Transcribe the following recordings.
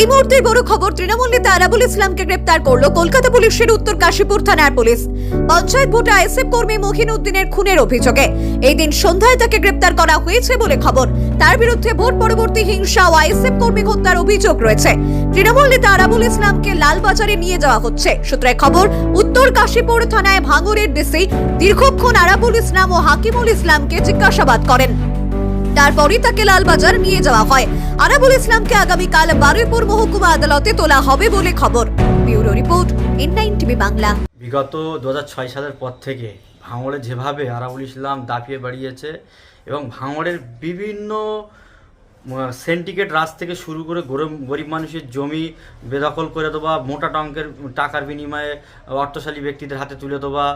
এই মুহূর্তের বড় খবর, তৃণমূল নেতা আরাবুল ইসলামকে গ্রেপ্তার করল কলকাতা পুলিশের উত্তর কাশীপুর থানার পুলিশ। পঞ্চায়েত ভোটে আইএসএফ কর্মী মহিন উদ্দিনের খুনের অভিযোগে। এই দিন সন্ধ্যায় তাকে গ্রেপ্তার করা হয়েছে বলে খবর। তার বিরুদ্ধে ভোট পরবর্তী হিংসা ও আইএসএফ কর্মী হত্যার অভিযোগ রয়েছে। তৃণমূল নেতা আরাবুল ইসলামকে লালবাজারে নিয়ে যাওয়া হচ্ছে। সূত্রে খবর, উত্তর কাশীপুর থানায় ভাঙড়ের ডিসি দীর্ঘক্ষণ আরাবুল ইসলাম ও হাকিমুল ইসলামকে জিজ্ঞাসাবাদ করেন। তারপরই তাকে লালবাজার নিয়ে যাওয়া হয়। আরাবুল ইসলামকে আগামীকাল বারুইপুর মহকুমা আদালতে তোলা হবে বলে খবর। Bureau report in nine TV Bangla. বিগত দু হাজার ছয় সালের পর থেকে ভাঙড়ে যেভাবে আরাবুল ইসলাম দাপিয়ে বাড়িয়েছে এবং ভাঙড়ের বিভিন্ন সেন্টিকেট রাজ থেকে শুরু করে গরিব- মানুষের জমি বেদখল করে দেওয়া, মোটা টঙ্কের টাকার বিনিময়ে অর্থশালী ব্যক্তিদের হাতে তুলে দেওয়া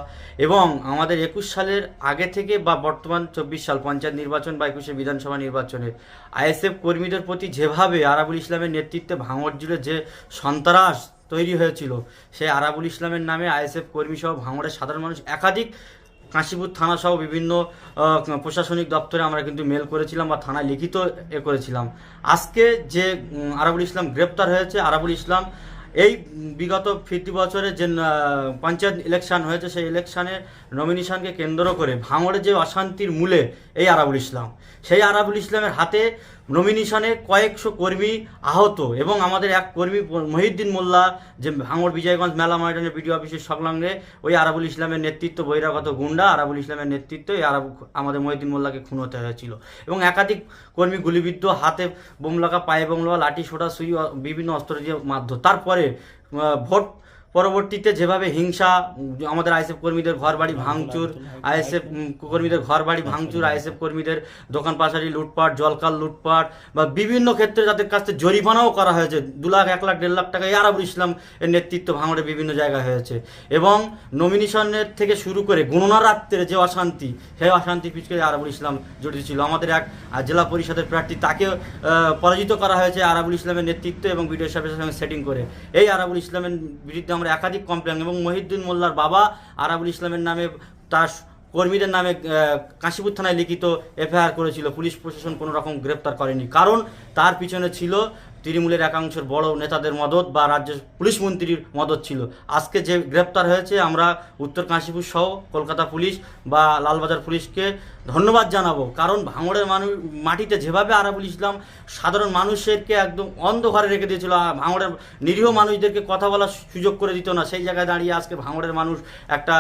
এবং আমাদের একুশ সালের আগে থেকে বা বর্তমান চব্বিশ সাল পঞ্চায়েত নির্বাচন বা একুশে বিধানসভা নির্বাচনে আইএসএফ কর্মীদের প্রতি যেভাবে আরাবুল ইসলামের নেতৃত্বে ভাঙড় জুড়ে যে সন্ত্রাস তৈরি হয়েছিল, সেই আরাবুল ইসলামের নামে আইএসএফ কর্মী সহ ভাঙড়ের সাধারণ মানুষ একাধিক কাশীপুর থানা সহ বিভিন্ন প্রশাসনিক দপ্তরে আমরা কিন্তু মেল করেছিলাম বা থানায় লিখিত এ করেছিলাম। আজকে যে আরাবুল ইসলাম গ্রেপ্তার হয়েছে, আরাবুল ইসলাম এই বিগত ফিফটি বছরে যে পঞ্চায়েত ইলেকশন হয়েছে, সেই ইলেকশনের নমিনেশনকে কেন্দ্র করে ভাঙড়ে যে অশান্তির মূলে এই আরাবুল ইসলাম। সেই আরাবুল ইসলামের হাতে নমিনেশনে কয়েকশো কর্মী আহত এবং আমাদের এক কর্মী মহিউদ্দিন মোল্লা, যে ভাঙড় বিজয়গঞ্জ মেলা ময়দানের বিডিও অফিসের সংলগ্নে, ওই আরাবুল ইসলামের নেতৃত্ব, বহিরাগত গুন্ডা আরাবুল ইসলামের নেতৃত্ব, এই আরাবু আমাদের মহিউদ্দিন মোল্লাকে খুন হতে হয়েছিল। এবং একাধিক কর্মী গুলিবিদ্ধ, হাতে বোমলাকা, পায়ে বোমলা লাঠি সোটা সুই, বিভিন্ন অস্ত্র দিয়ে মারধর। তারপরে ভোট পরবর্তীতে যেভাবে হিংসা আমাদের আইএসএফ কর্মীদের ঘর বাড়ি ভাঙচুর আইএসএফ কর্মীদের ঘর বাড়ি ভাঙচুর আইএসএফ কর্মীদের দোকান পাশারি লুটপাট জলকাল লুটপাট বা বিভিন্ন ক্ষেত্রে যাদের কাছ থেকে জরিমানাও করা হয়েছে দু লাখ এক লাখ দেড় লাখ টাকা এই আরাবুল ইসলাম এর নেতৃত্ব ভাঙড়ে বিভিন্ন জায়গায় হয়েছে। এবং নমিনেশনের থেকে শুরু করে গণনার রাত্রে যে অশান্তি সেই অশান্তি পিছনে আরাবুল ইসলাম জড়িত ছিল। আমাদের এক জেলা পরিষদের প্রার্থী তাকে পরাজিত করা হয়েছে আরাবুল ইসলামের নেতৃত্ব এবং বিডিও সাহেবের সঙ্গে সেটিং করে। এই আরাবুল ইসলামের বিরুদ্ধে আমরা একাধিক কমপ্লেন এবং মহিউদ্দিন মোল্লার বাবা আরাবুল ইসলামের নামে তার কর্মীদের নামে কাশিপুর থানায় লিখিত এফআইআর করেছিল। পুলিশ প্রশাসন কোনো রকম গ্রেপ্তার করেনি। কারণ তার পিছনে ছিল তৃণমূলের একাংশের বড় নেতাদের মদত বা রাজ্যের পুলিশ মন্ত্রীর মদত ছিল। আজকে যে গ্রেপ্তার হয়েছে, আমরা উত্তর কাশীপুর সহ কলকাতা পুলিশ বা লালবাজার পুলিশকে ধন্যবাদ জানাব। কারণ ভাঙড়ের মানুষ মাটিতে যেভাবে আরাবুল ইসলাম সাধারণ মানুষেরকে একদম অন্ধকারে রেখে দিয়েছিল ভাঙড়ের নিরীহ মানুষদেরকে কথা বলার সুযোগ করে দিত না, সেই জায়গায় দাঁড়িয়ে আজকে ভাঙড়ের মানুষ একটা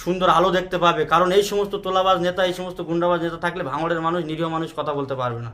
সুন্দর আলো দেখতে পাবে। কারণ এই সমস্ত তোলাবাজ নেতা, এই সমস্ত গুন্ডাবাজ নেতা থাকলে ভাঙড়ের মানুষ, নিরীহ মানুষ কথা বলতে পারবে না।